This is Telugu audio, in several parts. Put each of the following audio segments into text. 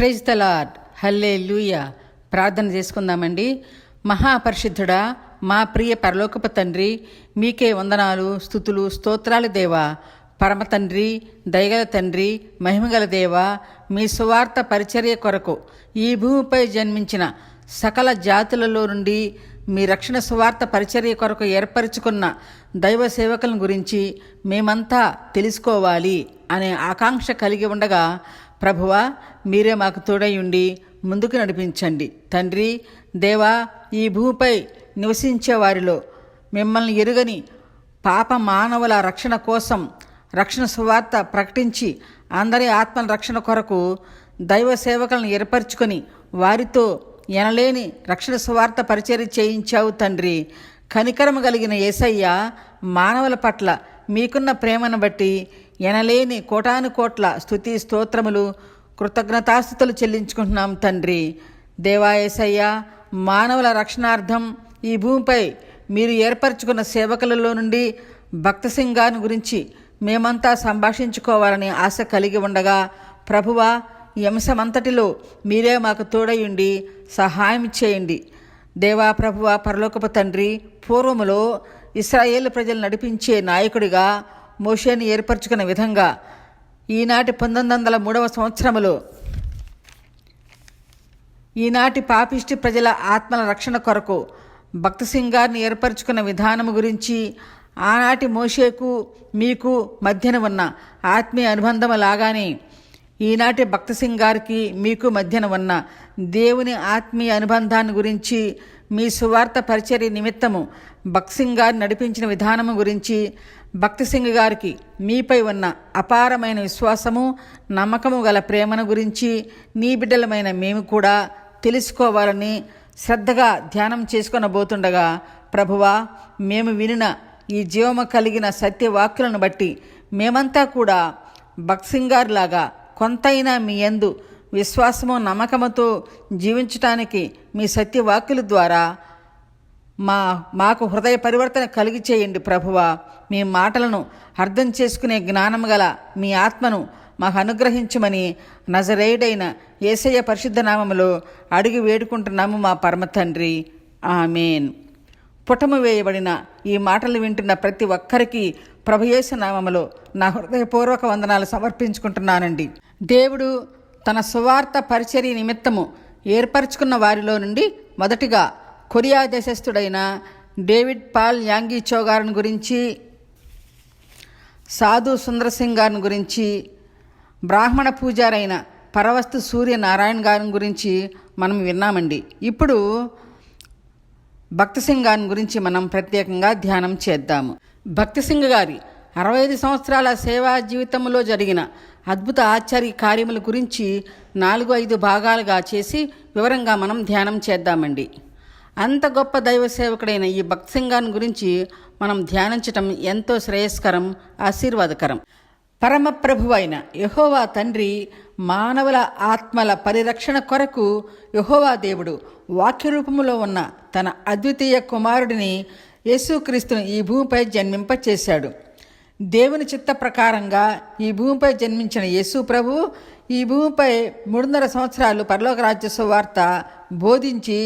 ప్రైజ్ ద లార్డ్ హల్లే లూయ ప్రార్థన చేసుకుందామండి. మహాపరిశుద్ధుడా మా ప్రియ పరలోకపు తండ్రి మీకే వందనాలు స్థుతులు స్తోత్రాలు దేవా. పరమ తండ్రి దయగల తండ్రి మహిమగల దేవా మీ సువార్త పరిచర్య కొరకు ఈ భూమిపై జన్మించిన సకల జాతులలో నుండి మీ రక్షణ సువార్త పరిచర్య కొరకు ఏర్పరచుకున్న దైవ సేవకులను గురించి మేమంతా తెలుసుకోవాలి అనే ఆకాంక్ష కలిగి ఉండగా ప్రభువా మీరే మాకు తోడై ఉండి ముందుకు నడిపించండి. తండ్రి దేవా ఈ భూమిపై నివసించే వారిలో మిమ్మల్ని ఎరుగని పాప మానవుల రక్షణ కోసం రక్షణ సువార్త ప్రకటించి అందరి ఆత్మల రక్షణ కొరకు దైవ సేవకులను ఏర్పరచుకొని వారితో ఎనలేని రక్షణ సువార్త పరిచయం చేయించావు తండ్రి. కనికరము కలిగిన యేసయ్య మానవుల పట్ల మీకున్న ప్రేమను బట్టి ఎనలేని కోటాను కోట్ల స్థుతి స్తోత్రములు కృతజ్ఞతాస్థుతులు చెల్లించుకుంటున్నాం తండ్రి. దేవాయేసయ్య మానవుల రక్షణార్థం ఈ భూమిపై మీరు ఏర్పరచుకున్న సేవకులలో నుండి భక్తసింగాను గురించి మేమంతా సంభాషించుకోవాలని ఆశ కలిగి ఉండగా ప్రభువా ఈ అంశమంతటిలో మీరే మాకు తోడయుండి సహాయం చేయండి. దేవా ప్రభువ పరలోకపు తండ్రి పూర్వములో ఇస్రాయేల్ ప్రజలు నడిపించే నాయకుడిగా మోషేని ఏర్పరచుకున్న విధంగా ఈనాటి పంతొమ్మిది వందల మూడవ సంవత్సరములో ఈనాటి పాపిష్టి ప్రజల ఆత్మల రక్షణ కొరకు భక్త సింగార్ని ఏర్పరచుకున్న విధానము గురించి ఆనాటి మోషేకు మీకు మధ్యన ఉన్న ఆత్మీయ అనుబంధం లాగానే ఈనాటి భక్త సింగార్కి మీకు మధ్యన ఉన్న దేవుని ఆత్మీయ అనుబంధాన్ని గురించి మీ సువార్త పరిచర్య నిమిత్తము భక్తిసింగ్ గారు నడిపించిన విధానము గురించి భక్త సింగ్ గారికి మీపై ఉన్న అపారమైన విశ్వాసము నమ్మకము గల ప్రేమను గురించి నీ బిడ్డలమైన మేము కూడా తెలుసుకోవాలని శ్రద్ధగా ధ్యానం చేసుకొనబోతుండగా ప్రభువా మేము వినిన ఈ జీవము కలిగిన సత్యవాక్యులను బట్టి మేమంతా కూడా భక్సింగార్ లాగా కొంతైనా మీ యందు విశ్వాసము నమ్మకముతో జీవించటానికి మీ సత్యవాక్యుల ద్వారా మా మాకు హృదయ పరివర్తన కలిగి చేయండి ప్రభువా. మీ మాటలను అర్థం చేసుకునే జ్ఞానం గల మీ ఆత్మను మాకు అనుగ్రహించమని నజరేయుడైన ఏసయ్య పరిశుద్ధ నామములో అడిగి వేడుకుంటున్నాము మా పరమ తండ్రి. ఆమెన్. పుటము వేయబడిన ఈ మాటలు వింటున్న ప్రతి ఒక్కరికి ప్రభుయేసు నామములో నా హృదయపూర్వక వందనాలు సమర్పించుకుంటున్నానండి. దేవుడు తన సువార్త పరిచర్య నిమిత్తము ఏర్పరచుకున్న వారిలో నుండి మొదటిగా కొరియా దేశస్థుడైన డేవిడ్ పాల్ యాంగీచో గారిని గురించి సాధు సుందరసింగ్ గారిని గురించి బ్రాహ్మణ పూజారైన పరవస్తు సూర్యనారాయణ గారిని గురించి మనం విన్నామండి. ఇప్పుడు భక్తసింగ్ గారిని గురించి మనం ప్రత్యేకంగా ధ్యానం చేద్దాము. భక్తి సింగ్ గారి అరవై ఐదు సంవత్సరాల సేవా జీవితంలో జరిగిన అద్భుత ఆశ్చర్య కార్యముల గురించి నాలుగు ఐదు భాగాలుగా చేసి వివరంగా మనం ధ్యానం చేద్దామండి. అంత గొప్ప దైవ సేవకుడైన ఈ భక్తి గురించి మనం ధ్యానించటం ఎంతో శ్రేయస్కరం ఆశీర్వాదకరం. పరమప్రభు అయిన యహోవా తండ్రి మానవుల ఆత్మల పరిరక్షణ కొరకు యహోవా దేవుడు వాక్య రూపములో ఉన్న తన అద్వితీయ కుమారుడిని యేసుక్రీస్తును ఈ భూమిపై జన్మింపచేశాడు. దేవుని చిత్త ప్రకారంగా ఈ భూమిపై జన్మించిన యేసు ప్రభు ఈ భూమిపై మూడున్నర సంవత్సరాలు పరలోక రాజ్య సువార్త బోధించి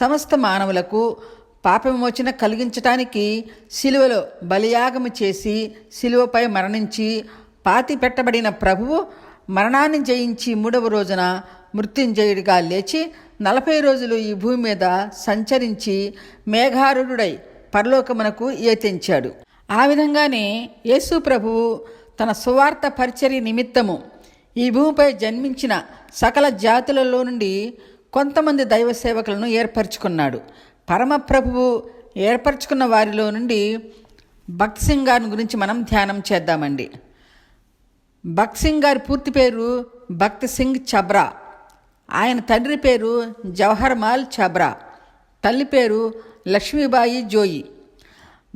సమస్త మానవులకు పాపవిమోచన కలిగించటానికి శిలువలో బలియాగము చేసి శిలువపై మరణించి పాతి పెట్టబడిన ప్రభువు మరణాన్ని జయించి మూడవ రోజున మృత్యుంజయుడిగా లేచి నలభై రోజులు ఈ భూమి మీద సంచరించి మేఘారుడై పరలోకమునకు ఏతెంచాడు ఆ విధంగానే యేసు ప్రభువు తన సువార్త పరిచర్య నిమిత్తము ఈ భూమిపై జన్మించిన సకల జాతులలో నుండి కొంతమంది దైవ సేవకులను ఏర్పరచుకున్నాడు. పరమప్రభువు ఏర్పరచుకున్న వారిలో నుండి భక్త్ సింగ్ గారిని గురించి మనం ధ్యానం చేద్దామండి. భక్త్ సింగ్ గారి పూర్తి పేరు భక్త్ సింగ్ చబ్రా. ఆయన తండ్రి పేరు జవహర్మాల్ చబ్రా. తల్లి పేరు లక్ష్మీబాయి జోయి.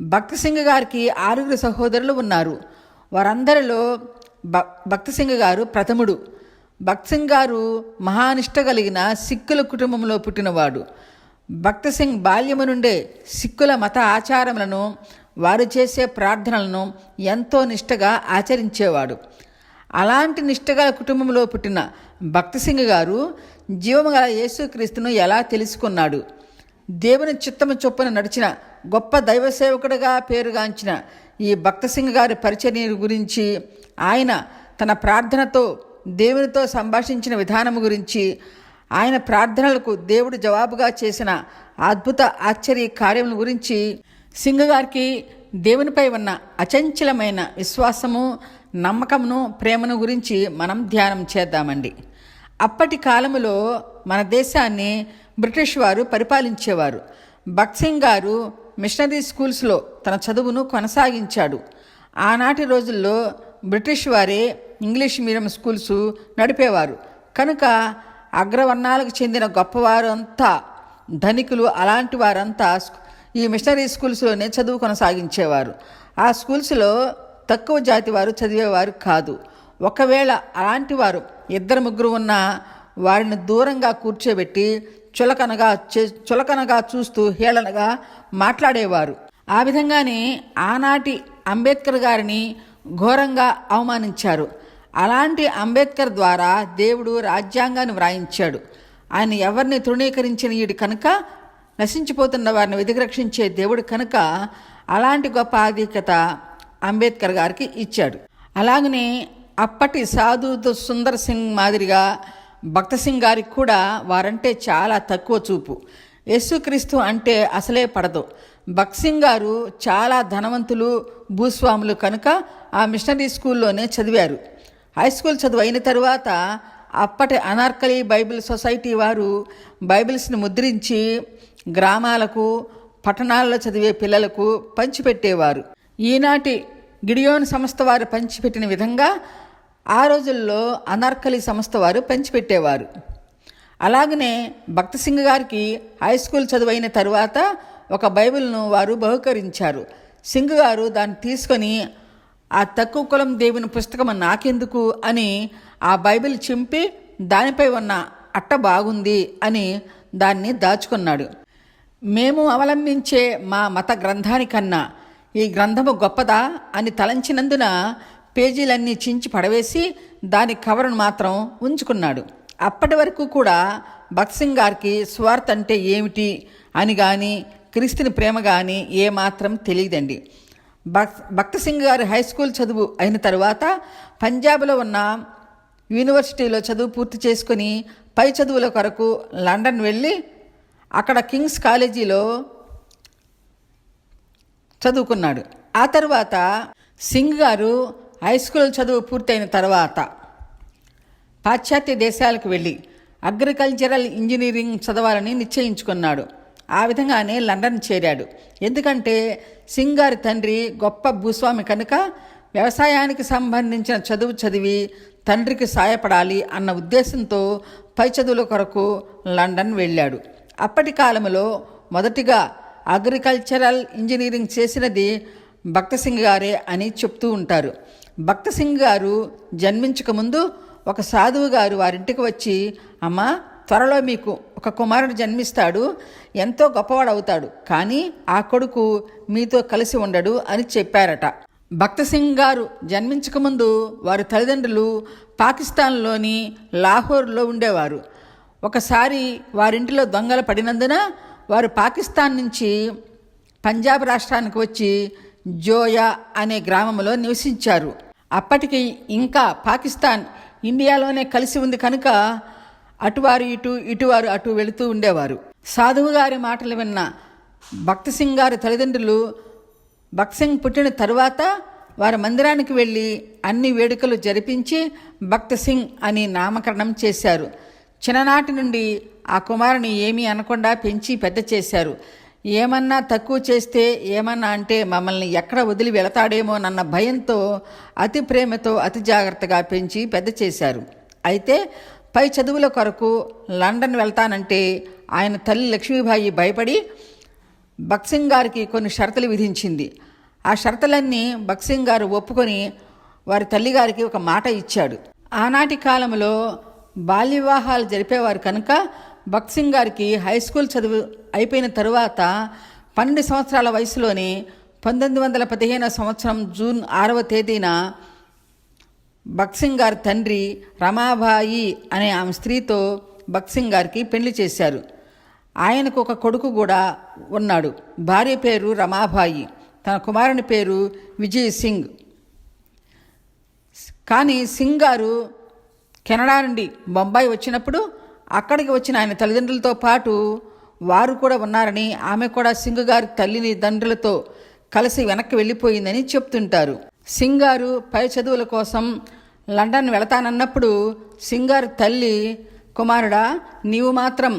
భక్తి సింగ్ గారికి ఆరుగురు సహోదరులు ఉన్నారు. వారందరిలో భ భక్తి సింగ్ గారు ప్రథముడు. భక్తి సింగ్ గారు మహానిష్ట కలిగిన సిక్కుల కుటుంబంలో పుట్టినవాడు. భక్తి సింగ్ బాల్యము నుండే సిక్కుల మత ఆచారములను వారు చేసే ప్రార్థనలను ఎంతో నిష్టగా ఆచరించేవాడు. అలాంటి నిష్టగల కుటుంబంలో పుట్టిన భక్తి సింగ్ గారు జీవము గల యేసుక్రీస్తును ఎలా తెలుసుకున్నాడు? దేవుని చిత్తము చొప్పున నడిచిన గొప్ప దైవ సేవకుడిగా పేరుగాంచిన ఈ భక్త సింగ్ గారి పరిచర్య గురించి ఆయన తన ప్రార్థనతో దేవునితో సంభాషించిన విధానం గురించి ఆయన ప్రార్థనలకు దేవుడు జవాబుగా చేసిన అద్భుత ఆశ్చర్య కార్యముల గురించి సింగ్ గారికి దేవునిపై ఉన్న అచంచలమైన విశ్వాసము నమ్మకమును ప్రేమను గురించి మనం ధ్యానం చేద్దామండి. అప్పటి కాలములో మన దేశాన్ని బ్రిటిష్ వారు పరిపాలించేవారు. భక్సింగ్ గారు మిషనరీ స్కూల్స్లో తన చదువును కొనసాగించాడు. ఆనాటి రోజుల్లో బ్రిటిష్ వారే ఇంగ్లీష్ మీడియం స్కూల్స్ నడిపేవారు. కనుక అగ్రవర్ణాలకు చెందిన గొప్పవారంతా ధనికులు అలాంటి వారంతా ఈ మిషనరీ స్కూల్స్లోనే చదువు కొనసాగించేవారు. ఆ స్కూల్స్లో తక్కువ జాతి వారు చదివేవారు కాదు. ఒకవేళ అలాంటి వారు ఇద్దరు ముగ్గురు ఉన్న వారిని దూరంగా కూర్చోబెట్టి చులకనగా చే- చులకనగా చూస్తూ హేళనగా మాట్లాడేవారు. ఆ విధంగానే ఆనాటి అంబేద్కర్ గారిని ఘోరంగా అవమానించారు. అలాంటి అంబేద్కర్ ద్వారా దేవుడు రాజ్యాంగాన్ని వ్రాయించాడు. ఆయన ఎవరిని తృణీకరించిన ఈడు కనుక నశించిపోతున్న వారిని వెతికి రక్షించే దేవుడు కనుక అలాంటి గొప్ప ఆధిక్యత అంబేద్కర్ గారికి ఇచ్చాడు. అలాగనే అప్పటి సాధు సుందర్ సింగ్ మాదిరిగా భక్త సింగ్ గారికి కూడా వారంటే చాలా తక్కువ చూపు. యేసుక్రీస్తు అంటే అసలే పడదు. భక్త్ సింగ్ గారు చాలా ధనవంతులు భూస్వాములు కనుక ఆ మిషనరీ స్కూల్లోనే చదివారు. హై స్కూల్ చదువు అయిన తరువాత అప్పటి అనార్కలి బైబిల్ సొసైటీ వారు బైబిల్స్ని ముద్రించి గ్రామాలకు పట్టణాల్లో చదివే పిల్లలకు పంచిపెట్టేవారు. ఈనాటి గిడియోన్ సంస్థ వారు పంచిపెట్టిన విధంగా ఆ రోజుల్లో అనార్కలి సంస్థ వారు పెంచిపెట్టేవారు. అలాగనే భక్త సింగ్ గారికి హై స్కూల్ చదువైన తరువాత ఒక బైబిల్ను వారు బహుకరించారు. సింగ్ గారు దాన్ని తీసుకొని ఆ తక్కువ కులం దేవుని పుస్తకం నాకెందుకు అని ఆ బైబిల్ చింపి దానిపై ఉన్న అట్ట బాగుంది అని దాన్ని దాచుకున్నాడు. మేము అవలంబించే మా మత గ్రంథానికన్నా ఈ గ్రంథము గొప్పదా అని తలంచినందున పేజీలన్నీ చించి పడవేసి దాని కవర్ను మాత్రం ఉంచుకున్నాడు. అప్పటి వరకు కూడా భక్సింగ్ గారికి స్వార్థ అంటే ఏమిటి అని కానీ క్రీస్తుని ప్రేమ కానీ ఏమాత్రం తెలియదండి. భక్ భక్త సింగ్ గారి హై స్కూల్ చదువు అయిన తర్వాత పంజాబ్లో ఉన్న యూనివర్సిటీలో చదువు పూర్తి చేసుకొని పై చదువుల కొరకు లండన్ వెళ్ళి అక్కడ కింగ్స్ కాలేజీలో చదువుకున్నాడు. ఆ తర్వాత సింగ్ గారు హై స్కూల్ చదువు పూర్తయిన తర్వాత పాశ్చాత్య దేశాలకు వెళ్ళి అగ్రికల్చరల్ ఇంజనీరింగ్ చదవాలని నిశ్చయించుకున్నాడు. ఆ విధంగానే లండన్ చేరాడు. ఎందుకంటే సింగ్ గారి తండ్రి గొప్ప భూస్వామి కనుక వ్యవసాయానికి సంబంధించిన చదువు చదివి తండ్రికి సాయపడాలి అన్న ఉద్దేశంతో పై చదువుల కొరకు లండన్ వెళ్ళాడు. అప్పటి కాలంలో మొదటిగా అగ్రికల్చరల్ ఇంజనీరింగ్ చేసినది భక్త సింగ్ గారే అని చెప్తూ ఉంటారు. భక్త సింగ్ గారు జన్మించక ముందు ఒక సాధువు గారు వారింటికి వచ్చి అమ్మ త్వరలో మీకు ఒక కుమారుడు జన్మిస్తాడు ఎంతో గొప్పవాడవుతాడు కానీ ఆ కొడుకు మీతో కలిసి ఉండడు అని చెప్పారట. భక్త సింగ్ గారు జన్మించకముందు వారి తల్లిదండ్రులు పాకిస్తాన్లోని లాహోర్లో ఉండేవారు. ఒకసారి వారింటిలో దొంగలు పడినందున వారు పాకిస్తాన్ నుంచి పంజాబ్ రాష్ట్రానికి వచ్చి జోయా అనే గ్రామంలో నివసించారు. అప్పటికి ఇంకా పాకిస్తాన్ ఇండియాలోనే కలిసి ఉంది కనుక అటువారు ఇటు ఇటువారు అటు వెళుతూ ఉండేవారు. సాధువు గారి మాటలు విన్న భక్త సింగ్ గారి తల్లిదండ్రులు భక్త్ సింగ్ పుట్టిన తరువాత వారి మందిరానికి వెళ్ళి అన్ని వేడుకలు జరిపించి భక్త సింగ్ అని నామకరణం చేశారు. చిన్ననాటి నుండి ఆ కుమారుని ఏమీ అనకుండా పెంచి పెద్ద చేశారు. ఏమన్నా తక్కువ చేస్తే ఏమన్నా అంటే మమ్మల్ని ఎక్కడ వదిలి వెళతాడేమోనన్న భయంతో అతి ప్రేమతో అతి జాగ్రత్తగా పెంచి పెద్ద చేశారు. అయితే పై చదువుల కొరకు లండన్ వెళ్తానంటే ఆయన తల్లి లక్ష్మీబాయి భయపడి బక్సింగ్ గారికి కొన్ని షరతులు విధించింది. ఆ షరతులన్నీ బక్సింగ్ గారు ఒప్పుకొని వారి తల్లిగారికి ఒక మాట ఇచ్చాడు. ఆనాటి కాలంలో బాల్య వివాహాలు జరిపేవారు కనుక బక్సింగ్ గారికి హై స్కూల్ చదువు అయిపోయిన తరువాత పన్నెండు సంవత్సరాల వయసులోనే పంతొమ్మిది వందల పదిహేను సంవత్సరం జూన్ ఆరవ తేదీన భక్సింగ్ గారి తండ్రి రమాబాయి అనే ఆమె స్త్రీతో భక్సింగ్ గారికి పెళ్ళి చేశారు. ఆయనకు ఒక కొడుకు కూడా ఉన్నాడు. భార్య పేరు రమాబాయి తన కుమారుని పేరు విజయ్ సింగ్. కానీ సింగ్ గారు కెనడా నుండి బొంబాయి వచ్చినప్పుడు అక్కడికి వచ్చిన ఆయన తల్లిదండ్రులతో పాటు వారు కూడా ఉన్నారని ఆమె కూడా సింగ్ గారి తల్లిని తండ్రులతో కలిసి వెనక్కి వెళ్ళిపోయిందని చెప్తుంటారు. సింగారు పై చదువుల కోసం లండన్ వెళతానన్నప్పుడు సింగారు తల్లి కుమారుడా నీవు మాత్రం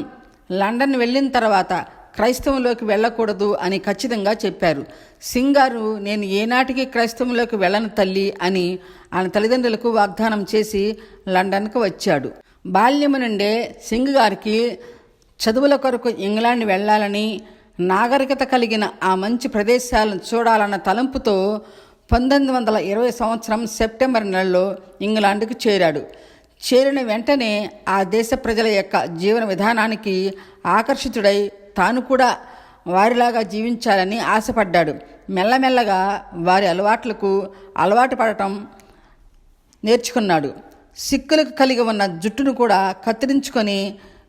లండన్ వెళ్ళిన తర్వాత క్రైస్తవంలోకి వెళ్ళకూడదు అని ఖచ్చితంగా చెప్పారు. సింగారు నేను ఏనాటికి క్రైస్తవంలోకి వెళ్ళను తల్లి అని ఆయన తల్లిదండ్రులకు వాగ్దానం చేసి లండన్కు వచ్చాడు. బాల్యము నుండే సింగ్ గారికి చదువుల కొరకు ఇంగ్లాండ్ వెళ్ళాలని నాగరికత కలిగిన ఆ మంచి ప్రదేశాలను చూడాలన్న తలంపుతో పంతొమ్మిది వందల ఇరవై సంవత్సరం సెప్టెంబర్ నెలలో ఇంగ్లాండ్కు చేరాడు. చేరిన వెంటనే ఆ దేశ ప్రజల యొక్క జీవన విధానానికి ఆకర్షితుడై తాను కూడా వారిలాగా జీవించాలని ఆశపడ్డాడు. మెల్లమెల్లగా వారి అలవాట్లకు అలవాటు పడటం నేర్చుకున్నాడు. సిక్కులకు కలిగి ఉన్న జుట్టును కూడా కత్తిరించుకొని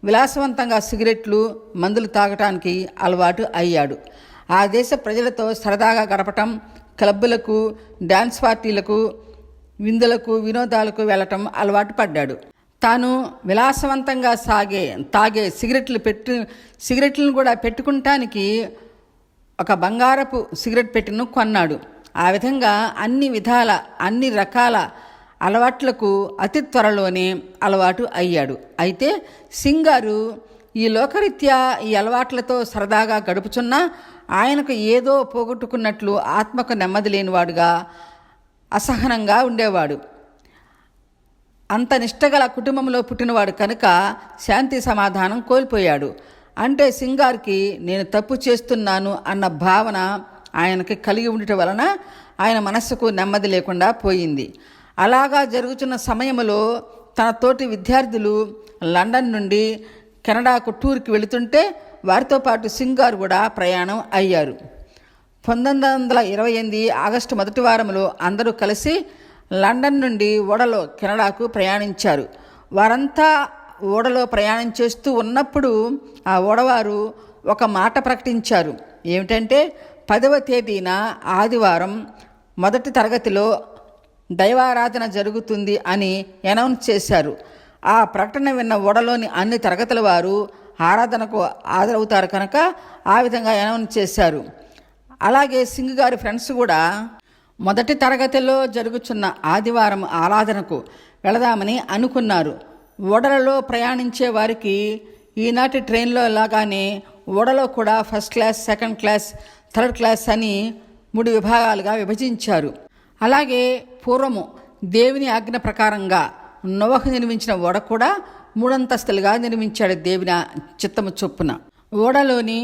విలాసవంతంగా సిగరెట్లు మందులు తాగటానికి అలవాటు అయ్యాడు. ఆ దేశ ప్రజలతో సరదాగా గడపటం క్లబ్బులకు డ్యాన్స్ పార్టీలకు విందులకు వినోదాలకు వెళ్ళటం అలవాటు పడ్డాడు. తాను విలాసవంతంగా సాగే తాగే సిగరెట్లు పెట్టు సిగరెట్లను కూడా పెట్టుకుంటానికి ఒక బంగారపు సిగరెట్ పెట్టిను కొన్నాడు. ఆ విధంగా అన్ని విధాల అన్ని రకాల అలవాట్లకు అతి త్వరలోనే అలవాటు అయ్యాడు. అయితే సింగారు ఈ లోకరీత్యా ఈ అలవాట్లతో సరదాగా గడుపుచున్నా ఆయనకు ఏదో పోగొట్టుకున్నట్లు ఆత్మకు నెమ్మది లేనివాడుగా అసహనంగా ఉండేవాడు. అంత నిష్టగల కుటుంబంలో పుట్టినవాడు కనుక శాంతి సమాధానం కోల్పోయాడు. అంటే సింగార్కి నేను తప్పు చేస్తున్నాను అన్న భావన ఆయనకి కలిగి ఉండటం వలన ఆయన మనస్సుకు నెమ్మది లేకుండా పోయింది. అలాగా జరుగుతున్న సమయంలో తన తోటి విద్యార్థులు లండన్ నుండి కెనడాకు టూర్కి వెళుతుంటే వారితో పాటు సింగార్ కూడా ప్రయాణం అయ్యారు. పంతొమ్మిది వందల ఇరవై ఎనిమిది ఆగస్టు మొదటి వారంలో అందరూ కలిసి లండన్ నుండి ఓడలో కెనడాకు ప్రయాణించారు. వారంతా ఓడలో ప్రయాణం చేస్తూ ఉన్నప్పుడు ఆ ఓడవారు ఒక మాట ప్రకటించారు. ఏమిటంటే పదవ తేదీన ఆదివారం మొదటి తరగతిలో దైవారాధన జరుగుతుంది అని అనౌన్స్ చేశారు. ఆ ప్రకటన విన్న ఓడలోని అన్ని తరగతుల వారు ఆరాధనకు హాజరవుతారు కనుక ఆ విధంగా అనౌన్స్ చేశారు. అలాగే సింగ్ గారి ఫ్రెండ్స్ కూడా మొదటి తరగతిలో జరుగుతున్న ఆదివారం ఆరాధనకు వెళదామని అనుకున్నారు. ఓడలలో ప్రయాణించే వారికి ఈనాటి ట్రైన్లో లాగానే ఓడలో కూడా first class second class third class అని మూడు విభాగాలుగా విభజించారు. అలాగే పూర్వము దేవుని ఆజ్ఞ ప్రకారంగా నోవహు నిర్మించిన ఓడ కూడా మూడంతస్తులుగా నిర్మించాడు దేవుని చిత్తము చొప్పున. ఓడలోని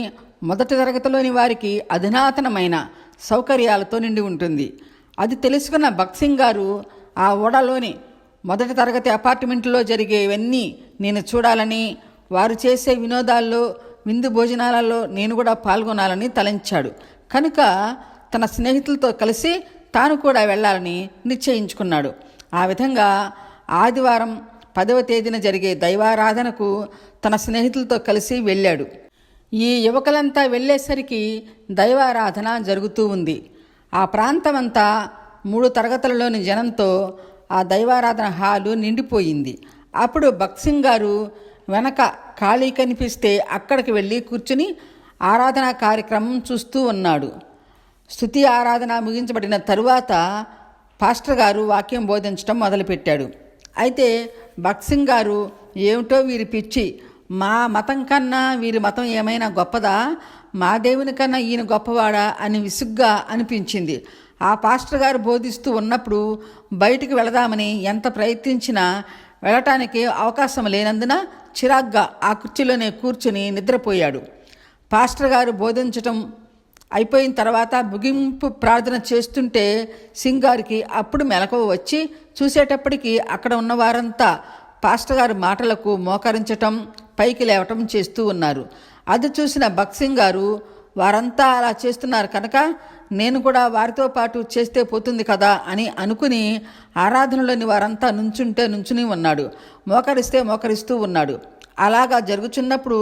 మొదటి తరగతిలోని వారికి అధునాతనమైన సౌకర్యాలతో నిండి ఉంటుంది. అది తెలుసుకున్న భక్సింగ్ గారు ఆ ఓడలోని మొదటి తరగతి అపార్ట్మెంట్లో జరిగేవన్నీ నేను చూడాలని వారు చేసే వినోదాల్లో విందు భోజనాలలో నేను కూడా పాల్గొనాలని తలంచాడు. కనుక తన స్నేహితులతో కలిసి తాను కూడా వెళ్ళాలని నిశ్చయించుకున్నాడు. ఆ విధంగా ఆదివారం పదవ తేదీన జరిగే దైవారాధనకు తన స్నేహితులతో కలిసి వెళ్ళాడు. ఈ యువకులంతా వెళ్ళేసరికి దైవారాధన జరుగుతూ ఉంది. ఆ ప్రాంతమంతా మూడు తరగతులలోని జనంతో ఆ దైవారాధన హాలు నిండిపోయింది. అప్పుడు భక్సింగ్ గారు వెనక ఖాళీ కనిపిస్తే అక్కడికి వెళ్ళి కూర్చుని ఆరాధనా కార్యక్రమం చూస్తూ ఉన్నాడు. స్థుతి ఆరాధన ముగించబడిన తరువాత పాస్టర్ గారు వాక్యం బోధించడం మొదలుపెట్టాడు. అయితే భక్సింగ్ గారు ఏమిటో వీరి పిచ్చి? మా మతం కన్నా వీరి మతం ఏమైనా గొప్పదా? మా దేవుని కన్నా ఈయన గొప్పవాడా? అని విసుగ్గా అనిపించింది. ఆ పాస్టర్ గారు బోధిస్తూ ఉన్నప్పుడు బయటికి వెళదామని ఎంత ప్రయత్నించినా వెళ్ళటానికి అవకాశం లేనందున చిరాగ్గా ఆ కుర్చీలోనే కూర్చుని నిద్రపోయాడు. పాస్టర్ గారు బోధించటం అయిపోయిన తర్వాత ముగింపు ప్రార్థన చేస్తుంటే సింగారికి అప్పుడు మెలకువ వచ్చి చూసేటప్పటికి అక్కడ ఉన్న వారంతా పాస్టర్ గారి మాటలకు మోకరించటం పైకి లేవటం చేస్తూ ఉన్నారు. అది చూసిన భక్సింగ్ గారు వారంతా అలా చేస్తున్నారు కనుక నేను కూడా వారితో పాటు చేస్తే పోతుంది కదా అని అనుకుని ఆరాధనలోని వారంతా నుంచుంటే నుంచుని ఉన్నాడు. మోకరిస్తే మోకరిస్తూ ఉన్నాడు. అలాగా జరుగుచున్నప్పుడు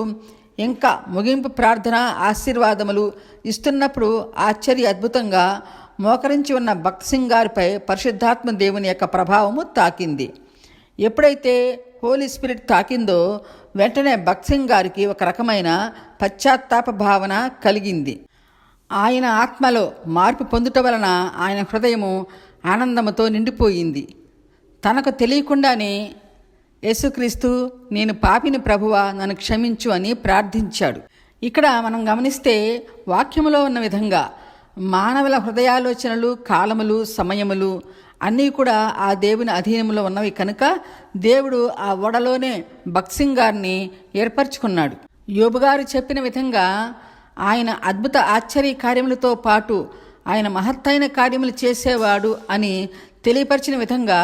ఇంకా ముగింపు ప్రార్థన ఆశీర్వాదములు ఇస్తున్నప్పుడు ఆశ్చర్య అద్భుతంగా మోకరించి ఉన్న భక్త్ సింగ్ గారిపై పరిశుద్ధాత్మ దేవుని యొక్క ప్రభావము తాకింది. ఎప్పుడైతే హోలీ స్పిరిట్ తాకిందో వెంటనే భక్త్ సింగ్ గారికి ఒక రకమైన పశ్చాత్తాప భావన కలిగింది. ఆయన ఆత్మలో మార్పు పొందుట వలన ఆయన హృదయము ఆనందముతో నిండిపోయింది. తనకు తెలియకుండానే యేసుక్రీస్తు నేను పాపిని ప్రభువా నన్ను క్షమించు అని ప్రార్థించాడు. ఇక్కడ మనం గమనిస్తే వాక్యములో ఉన్న విధంగా మానవుల హృదయాలోచనలు కాలములు సమయములు అన్నీ కూడా ఆ దేవుని అధీనంలో ఉన్నవి కనుక దేవుడు ఆ ఓడలోనే భక్సింగారిని గారిని ఏర్పరచుకున్నాడు. యోబుగారు చెప్పిన విధంగా ఆయన అద్భుత ఆశ్చర్య కార్యములతో పాటు ఆయన మహత్తైన కార్యములు చేసేవాడు అని తెలియపరిచిన విధంగా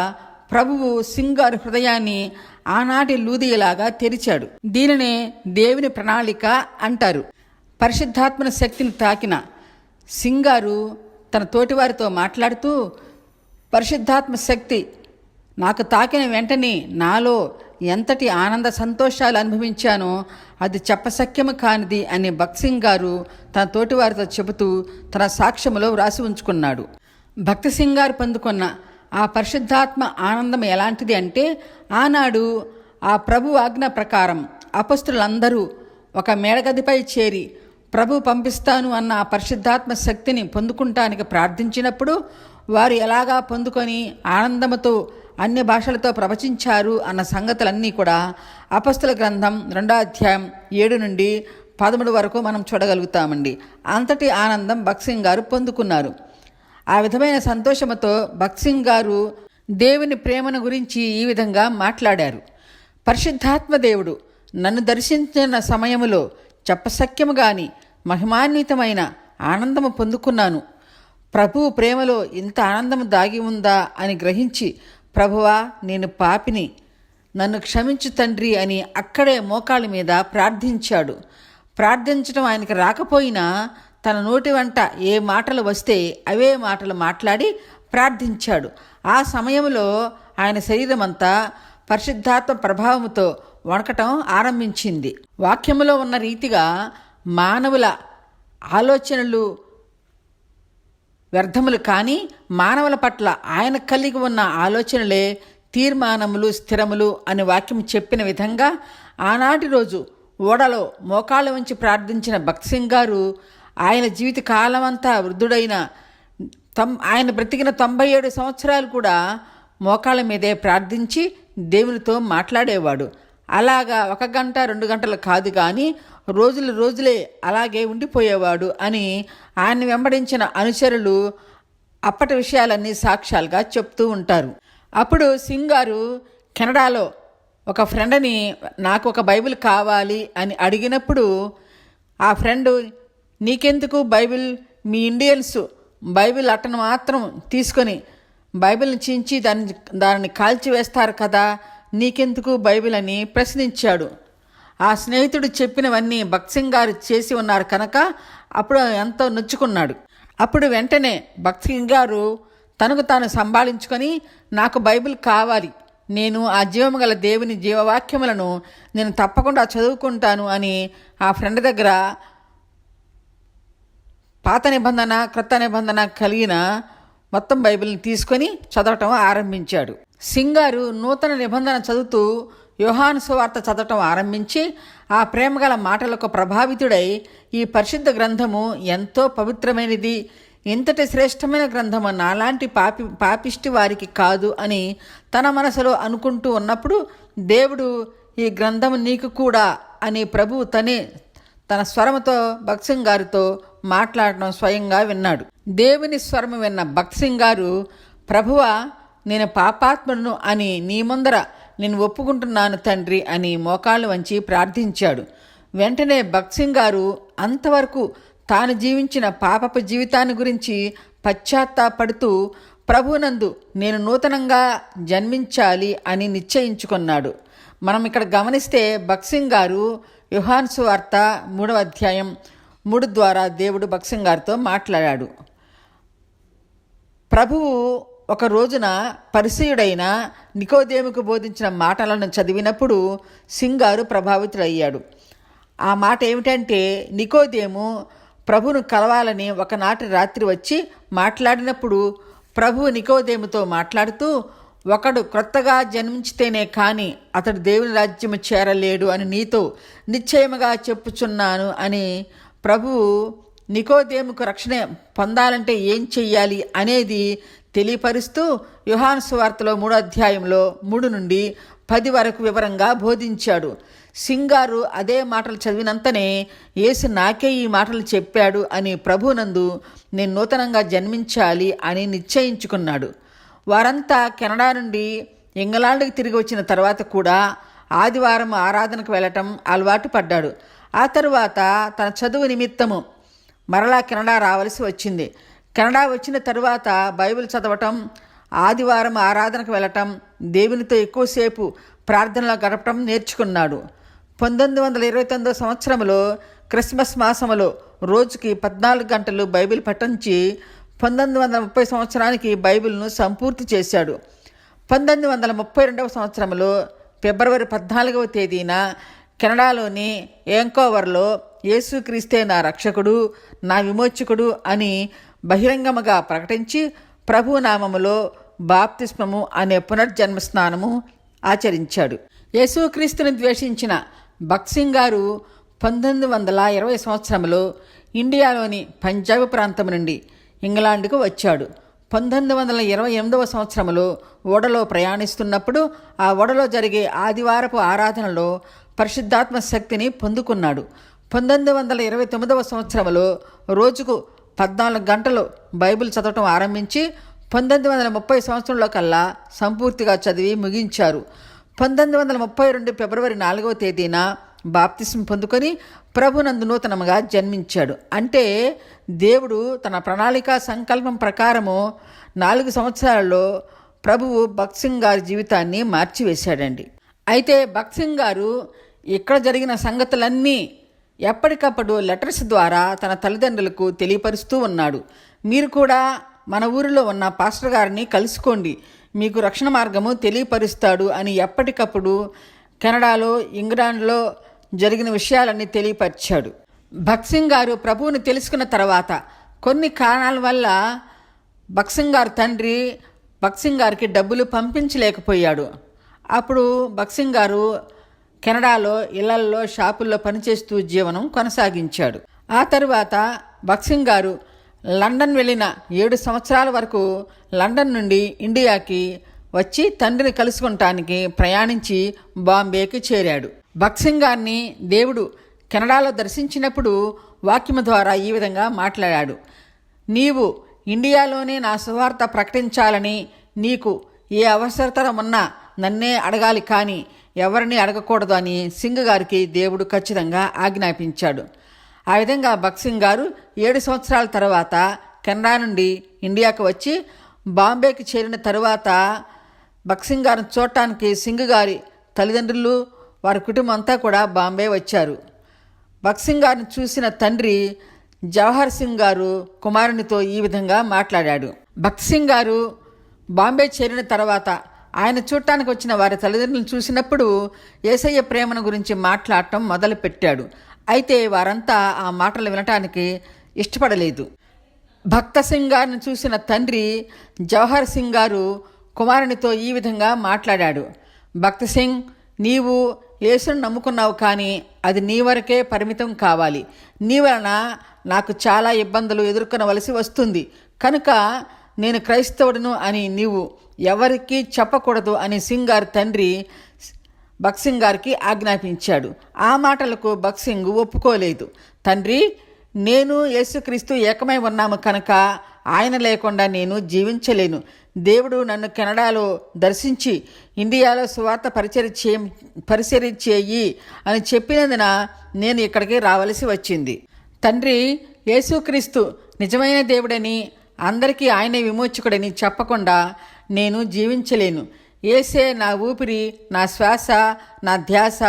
ప్రభువు సింగారు హృదయాన్ని ఆనాటి లూదియలాగా తెరిచాడు. దీనినే దేవుని ప్రణాళిక అంటారు. పరిశుద్ధాత్మన శక్తిని తాకిన సింగారు తన తోటివారితో మాట్లాడుతూ పరిశుద్ధాత్మ శక్తి నాకు తాకిన వెంటనే నాలో ఎంతటి ఆనంద సంతోషాలు అనుభవించానో అది చెప్పసక్యము కానిది అని భక్సింగ్ గారు తన తోటివారితో చెబుతూ తన సాక్ష్యములో వ్రాసి ఉంచుకున్నాడు. భక్తి సింగారు గారు పొందుకున్న ఆ పరిశుద్ధాత్మ ఆనందం ఎలాంటిది అంటే ఆనాడు ఆ ప్రభు ఆజ్ఞ ప్రకారం అపస్తులందరూ ఒక మేడగదిపై చేరి ప్రభు పంపిస్తాను అన్న ఆ పరిశుద్ధాత్మ శక్తిని పొందుకుంటానికి ప్రార్థించినప్పుడు వారు ఎలాగా పొందుకొని ఆనందముతో అన్య భాషలతో ప్రవచించారు అన్న సంగతులన్నీ కూడా అపస్తుల గ్రంథం రెండో అధ్యాయం ఏడు నుండి పదమూడు వరకు మనం చూడగలుగుతామండి. అంతటి ఆనందం బక్సింగ్ గారు పొందుకున్నారు. ఆ విధమైన సంతోషముతో భక్సింగ్ గారు దేవుని ప్రేమను గురించి ఈ విధంగా మాట్లాడారు. పరిశుద్ధాత్మ దేవుడు నన్ను దర్శించిన సమయములో చెప్పసక్యము గాని మహిమాన్వితమైన ఆనందము పొందుకున్నాను. ప్రభువు ప్రేమలో ఇంత ఆనందము దాగి ఉందా అని గ్రహించి ప్రభువా నేను పాపిని నన్ను క్షమించు తండ్రి అని అక్కడే మోకాళ్ళ మీద ప్రార్థించాడు. ప్రార్థించడం ఆయనకి రాకపోయినా తన నోటి వెంట ఏ మాటలు వస్తే అవే మాటలు మాట్లాడి ప్రార్థించాడు. ఆ సమయంలో ఆయన శరీరం అంతా పరిశుద్ధాత్మ ప్రభావంతో వణకటం ఆరంభించింది. వాక్యములో ఉన్న రీతిగా మానవుల ఆలోచనలు వ్యర్థములు కానీ మానవుల పట్ల ఆయన కలిగి ఉన్న ఆలోచనలే తీర్మానములు స్థిరములు అని వాక్యం చెప్పిన విధంగా ఆనాటి రోజు ఓడలో మోకాళ్ళ ఉంచి ప్రార్థించిన భక్త్ సింగ్ గారు ఆయన జీవిత కాలమంతా వృద్ధుడైన తొం ఆయన బ్రతికిన తొంభై ఏడు సంవత్సరాలు కూడా మోకాళ్ళ మీదే ప్రార్థించి దేవునితో మాట్లాడేవాడు. అలాగా ఒక గంట రెండు గంటలు కాదు కానీ రోజులు రోజులే అలాగే ఉండిపోయేవాడు అని ఆయన వెంబడించిన అనుచరులు అప్పటి విషయాలన్నీ సాక్ష్యాలుగా చెప్తూ ఉంటారు. అప్పుడు సింగ్ గారు కెనడాలో ఒక ఫ్రెండ్ని నాకు ఒక బైబిల్ కావాలి అని అడిగినప్పుడు ఆ ఫ్రెండ్ నీకెందుకు బైబిల్? మీ ఇండియన్స్ బైబిల్ అట్టను మాత్రం తీసుకొని బైబిల్ని చించి దాన్ని దానిని కాల్చివేస్తారు కదా? నీకెందుకు బైబిల్ అని ప్రశ్నించాడు. ఆ స్నేహితుడు చెప్పినవన్నీ భక్సింగ్ గారు చేసి ఉన్నారు కనుక అప్పుడు ఎంతో నొచ్చుకున్నాడు. అప్పుడు వెంటనే భక్సింగ్ గారు తనకు తాను సంభాళించుకొని నాకు బైబిల్ కావాలి. నేను ఆ జీవము గల దేవుని జీవవాక్యములను నేను తప్పకుండా చదువుకుంటాను అని ఆ ఫ్రెండ్ దగ్గర పాత నిబంధన క్రొత్త నిబంధన కలిగిన మొత్తం బైబిల్ని తీసుకొని చదవటం ఆరంభించాడు. సింగారు నూతన నిబంధన చదువుతూ యోహాను సువార్త చదవటం ఆరంభించి ఆ ప్రేమగల మాటలకు ప్రభావితుడై ఈ పరిశుద్ధ గ్రంథము ఎంతో పవిత్రమైనది. ఇంతటి శ్రేష్టమైన గ్రంథము నాలాంటి పాపి పాపిష్టి వారికి కాదు అని తన మనసులో అనుకుంటూ ఉన్నప్పుడు దేవుడు ఈ గ్రంథము నీకు కూడా అని ప్రభువు తనే తన స్వరముతో భక్సింగ్ గారితో మాట్లాడటం స్వయంగా విన్నాడు. దేవుని స్వరము విన్న భక్సింగ్ గారు ప్రభువా నేను పాపాత్మను అని నీ ముందర నేను ఒప్పుకుంటున్నాను తండ్రి అని మోకాళ్ళు వంచి ప్రార్థించాడు. వెంటనే భక్సింగ్ గారు అంతవరకు తాను జీవించిన పాపపు జీవితాన్ని గురించి పశ్చాత్తాపడుతూ ప్రభునందు నేను నూతనంగా జన్మించాలి అని నిశ్చయించుకున్నాడు. మనం ఇక్కడ గమనిస్తే భక్సింగ్ గారు యుహాన్సు వార్త మూడవ అధ్యాయం ముడు ద్వారా దేవుడు భక్సింగారితో మాట్లాడాడు. ప్రభువు ఒక రోజున పరిసయుడైన నికోదేముకు బోధించిన మాటలను చదివినప్పుడు సింగారు ప్రభావితుడయ్యాడు. ఆ మాట ఏమిటంటే నికోదేము ప్రభును కలవాలని ఒకనాటి రాత్రి వచ్చి మాట్లాడినప్పుడు ప్రభువు నికోదేముతో మాట్లాడుతూ ఒకడు క్రొత్తగా జన్మించితేనే కానీ అతడు దేవుని రాజ్యము చేరలేడు అని నీతో నిశ్చయముగా చెప్పుచున్నాను అని ప్రభువు నికోదేముకు రక్షణ పొందాలంటే ఏం చెయ్యాలి అనేది తెలియపరుస్తూ యుహాను సువార్తలో మూడో అధ్యాయంలో మూడు నుండి పది వరకు వివరంగా బోధించాడు. సింగారు అదే మాటలు చదివినంతనే యేసు నాకే ఈ మాటలు చెప్పాడు అని ప్రభునందు నేను నూతనంగా జన్మించాలి అని నిశ్చయించుకున్నాడు. వారంతా కెనడా నుండి ఇంగ్లాండ్కి తిరిగి వచ్చిన తర్వాత కూడా ఆదివారం ఆరాధనకు వెళ్ళటం అలవాటు పడ్డాడు. ఆ తరువాత తన చదువు నిమిత్తము మరలా కెనడా రావలసి వచ్చింది. కెనడా వచ్చిన తరువాత బైబిల్ చదవటం ఆదివారం ఆరాధనకు వెళ్ళటం దేవునితో ఎక్కువసేపు ప్రార్థనలో గడపటం నేర్చుకున్నాడు. పంతొమ్మిది వందల ఇరవై తొమ్మిదో సంవత్సరంలో క్రిస్మస్ మాసములో రోజుకి పద్నాలుగు గంటలు బైబిల్ పఠించి పంతొమ్మిది వందల ముప్పై సంవత్సరానికి బైబిల్ను సంపూర్తి చేశాడు. పంతొమ్మిది వందల ముప్పై రెండవ సంవత్సరంలో ఫిబ్రవరి పద్నాలుగవ తేదీన కెనడాలోని ఏంకోవర్లో యేసుక్రీస్తే నా రక్షకుడు నా విమోచకుడు అని బహిరంగముగా ప్రకటించి ప్రభు నామములో బాప్తిస్మము అనే పునర్జన్మ స్నానము ఆచరించాడు యేసుక్రీస్తుని ద్వేషించిన భక్సింగ్ గారు పంతొమ్మిది వందల ఇరవై సంవత్సరంలో ఇండియాలోని పంజాబ్ ప్రాంతం నుండి ఇంగ్లాండ్కు వచ్చాడు. పంతొమ్మిది వందల ఇరవై ఎనిమిదవ సంవత్సరంలో ఓడలో ప్రయాణిస్తున్నప్పుడు ఆ ఓడలో జరిగే ఆదివారపు ఆరాధనలో పరిశుద్ధాత్మ శక్తిని పొందుకున్నాడు. పంతొమ్మిది వందల ఇరవై తొమ్మిదవ సంవత్సరంలో రోజుకు పద్నాలుగు గంటలు బైబిల్ చదవటం ఆరంభించి పంతొమ్మిది వందల ముప్పై సంవత్సరంలో కల్లా సంపూర్తిగా చదివి ముగించారు. పంతొమ్మిది వందల ముప్పై రెండు ఫిబ్రవరి నాలుగవ తేదీన బాప్తిసం పొందుకొని ప్రభునందు నూతనముగా జన్మించాడు. అంటే దేవుడు తన ప్రణాళిక సంకల్పం ప్రకారము నాలుగు సంవత్సరాలలో ప్రభువు భక్సింగ్ గారి జీవితాన్ని మార్చివేశాడండి. అయితే భక్సింగ్ గారు ఇక్కడ జరిగిన సంగతులన్నీ ఎప్పటికప్పుడు లెటర్స్ ద్వారా తన తల్లిదండ్రులకు తెలియపరుస్తూ ఉన్నాడు. మీరు కూడా మన ఊరిలో ఉన్న పాస్టర్ గారిని కలుసుకోండి. మీకు రక్షణ మార్గము తెలియపరుస్తాడు అని ఎప్పటికప్పుడు కెనడాలో ఇంగ్లాండ్లో జరిగిన విషయాలన్నీ తెలియపరిచాడు. భక్సింగ్ గారు ప్రభువుని తెలుసుకున్న తర్వాత కొన్ని కారణాల వల్ల భక్సింగ్ గారు తండ్రి భక్సింగ్ గారికి డబ్బులు పంపించలేకపోయాడు. అప్పుడు భక్సింగ్ గారు కెనడాలో ఇళ్ళల్లో షాపుల్లో పనిచేస్తూ జీవనం కొనసాగించాడు. ఆ తరువాత భక్సింగ్ గారు లండన్ వెళ్ళిన ఏడు సంవత్సరాల వరకు లండన్ నుండి ఇండియాకి వచ్చి తండ్రిని కలుసుకుంటానికి ప్రయాణించి బాంబేకి చేరాడు. భక్సింగ్ గారిని దేవుడు కెనడాలో దర్శించినప్పుడు వాక్యము ద్వారా ఈ విధంగా మాట్లాడాడు. నీవు ఇండియాలోనే నా సువార్త ప్రకటించాలని నీకు ఏ అవసరతరం ఉన్నా నన్నే అడగాలి కానీ ఎవరిని అడగకూడదు అని సింగ్ గారికి దేవుడు ఖచ్చితంగా ఆజ్ఞాపించాడు. ఆ విధంగా భక్సింగ్ గారు ఏడు సంవత్సరాల తర్వాత కెనడా నుండి ఇండియాకు వచ్చి బాంబేకి చేరిన తరువాత భక్సింగ్ గారిని చూడటానికి సింగ్ గారి తల్లిదండ్రులు వారి కుటుంబం అంతా కూడా బాంబే వచ్చారు. భక్సింగ్ గారిని చూసిన తండ్రి జవహర్ సింగ్ గారు కుమారునితో ఈ విధంగా మాట్లాడాడు. భక్సింగ్ గారు బాంబే చేరిన తర్వాత ఆయన చూడటానికి వచ్చిన వారి తల్లిదండ్రులను చూసినప్పుడు ఏసయ్య ప్రేమను గురించి మాట్లాడటం మొదలుపెట్టాడు. అయితే వారంతా ఆ మాటలు వినటానికి ఇష్టపడలేదు. భక్త సింగ్ గారిని చూసిన తండ్రి జవహర్ సింగ్ గారు కుమారునితో ఈ విధంగా మాట్లాడాడు. భక్త సింగ్ నీవు యేసును నమ్ముకున్నావు కానీ అది నీ వరకే పరిమితం కావాలి. నీ వలన నాకు చాలా ఇబ్బందులు ఎదుర్కొనవలసి వస్తుంది. కనుక నేను క్రైస్తవుడును అని నీవు ఎవరికీ చెప్పకూడదు అని సింగార్ తండ్రి బక్సింగార్కి గారికి ఆజ్ఞాపించాడు. ఆ మాటలకు బక్సింగ్ ఒప్పుకోలేదు. తండ్రి నేను యేసుక్రీస్తు ఏకమై ఉన్నాము కనుక ఆయన లేకుండా నేను జీవించలేను. దేవుడు నన్ను కెనడాలో దర్శించి ఇండియాలో సువార్త పరిచర్ చే పరిచర్ చేయి అని చెప్పినందున నేను ఇక్కడికి రావలసి వచ్చింది. తండ్రి యేసుక్రీస్తు నిజమైన దేవుడని అందరికీ ఆయనే విమోచకుడని చెప్పకుండా నేను జీవించలేను. ఏసే నా ఊపిరి నా శ్వాస నా ధ్యాస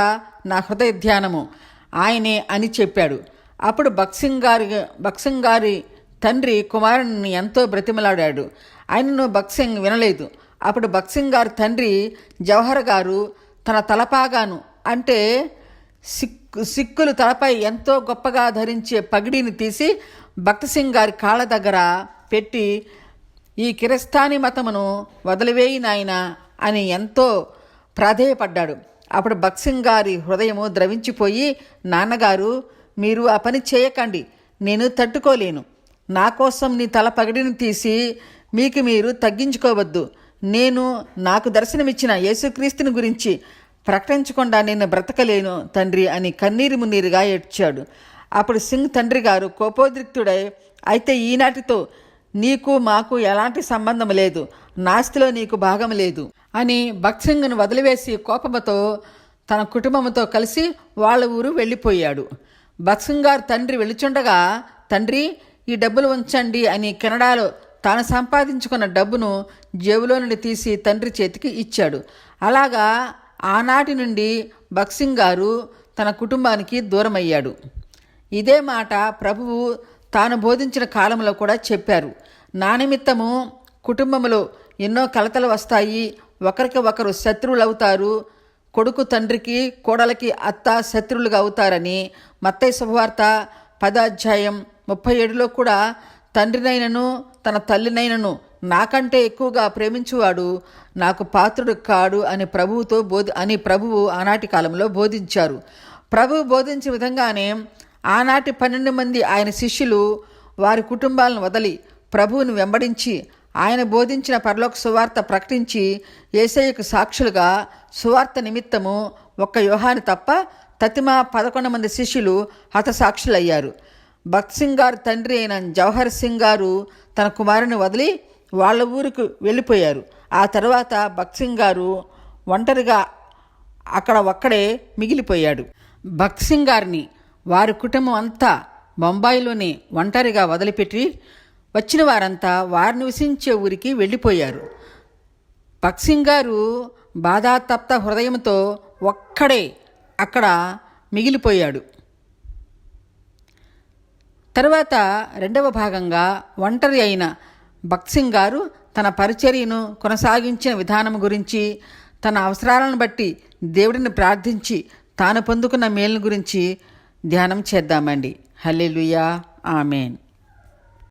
నా హృదయ ధ్యానము ఆయనే అని చెప్పాడు. అప్పుడు బక్సింగ్ గారి బక్సింగ్ గారి తండ్రి కుమారుని ఎంతో బ్రతిమలాడాడు. ఆయనను భక్సింగ్ వినలేదు. అప్పుడు భక్సింగ్ గారి తండ్రి జవహర్ గారు తన తలపాగాను అంటే సిక్కు సిక్కులు తలపై ఎంతో గొప్పగా ధరించే పగిడిని తీసి భక్త సింగ్ గారి కాళ్ళ దగ్గర పెట్టి ఈ కిరస్థాని మతమును వదిలివేయి నాయనా అని ఎంతో ప్రాధేయపడ్డాడు. అప్పుడు భక్సింగ్ గారి హృదయము ద్రవించిపోయి నాన్నగారు మీరు ఆ పని చేయకండి నేను తట్టుకోలేను. నా కోసం నీ తల పగడిని తీసి మీకు మీరు తగ్గించుకోవద్దు. నేను నాకు దర్శనమిచ్చిన యేసుక్రీస్తుని గురించి ప్రకటించకుండా నేను బ్రతకలేను తండ్రి అని కన్నీరు మున్నీరుగా ఏడ్చాడు. అప్పుడు సింగ్ తండ్రి గారు కోపోద్రిక్తుడై అయితే ఈనాటితో నీకు మాకు ఎలాంటి సంబంధం లేదు. నాస్తిలో నీకు భాగం లేదు. అని భక్సింగ్ను వదిలివేసి కోపంతో తన కుటుంబంతో కలిసి వాళ్ళ ఊరు వెళ్ళిపోయాడు. భక్సింగ్ గారు తండ్రి వెళుచుండగా తండ్రి ఈ డబ్బులు ఉంచండి అని కెనడాలో తాను సంపాదించుకున్న డబ్బును జేబులో నుండి తీసి తండ్రి చేతికి ఇచ్చాడు. అలాగా ఆనాటి నుండి భక్సింగ్ గారు తన కుటుంబానికి దూరమయ్యాడు. ఇదే మాట ప్రభువు తాను బోధించిన కాలంలో కూడా చెప్పారు. నా నిమిత్తము కుటుంబంలో ఎన్నో కలతలు వస్తాయి. ఒకరికి ఒకరు శత్రువులు అవుతారు కొడుకు తండ్రికి కోడలకి అత్త శత్రువులుగా అవుతారని మత్తయ్య శుభవార్త పదాధ్యాయం ముప్పై ఏడులో కూడా తండ్రినైనను తన తల్లినైనను నాకంటే ఎక్కువగా ప్రేమించువాడు నాకు పాత్రుడు కాడు అని ప్రభువుతో బోధి అని ప్రభువు ఆనాటి కాలంలో బోధించారు. ప్రభువు బోధించిన విధంగానే ఆనాటి పన్నెండు మంది ఆయన శిష్యులు వారి కుటుంబాలను వదలి ప్రభువుని వెంబడించి ఆయన బోధించిన పరలోక సువార్త ప్రకటించి ఏసయ్యకు సాక్షులుగా సువార్త నిమిత్తము ఒక్క యోహాని తప్ప తతిమా పదకొండు మంది శిష్యులు హతసాక్షులయ్యారు. భక్త్ సింగ్ గారు తండ్రి అయిన జవహర్ సింగ్ గారు తన కుమారుని వదిలి వాళ్ళ ఊరికి వెళ్ళిపోయారు. ఆ తర్వాత భక్త్ సింగ్ గారు ఒంటరిగా అక్కడ ఒక్కడే మిగిలిపోయాడు. భక్త్ సింగ్ గారిని వారి కుటుంబం అంతా బొంబాయిలోనే ఒంటరిగా వదిలిపెట్టి వచ్చిన వారంతా వారు నివసించే ఊరికి వెళ్ళిపోయారు. పక్సింగ్ గారు బాధాతప్త హృదయంతో ఒక్కడే అక్కడ మిగిలిపోయాడు. తర్వాత రెండవ భాగంగా ఒంటరి అయిన భక్సింగ్ గారు తన పరిచర్యను కొనసాగించిన విధానం గురించి తన అవసరాలను బట్టి దేవుడిని ప్రార్థించి తాను పొందుకున్న మేలును గురించి ధ్యానం చేద్దామండి. హల్లెలూయా. ఆమెన్.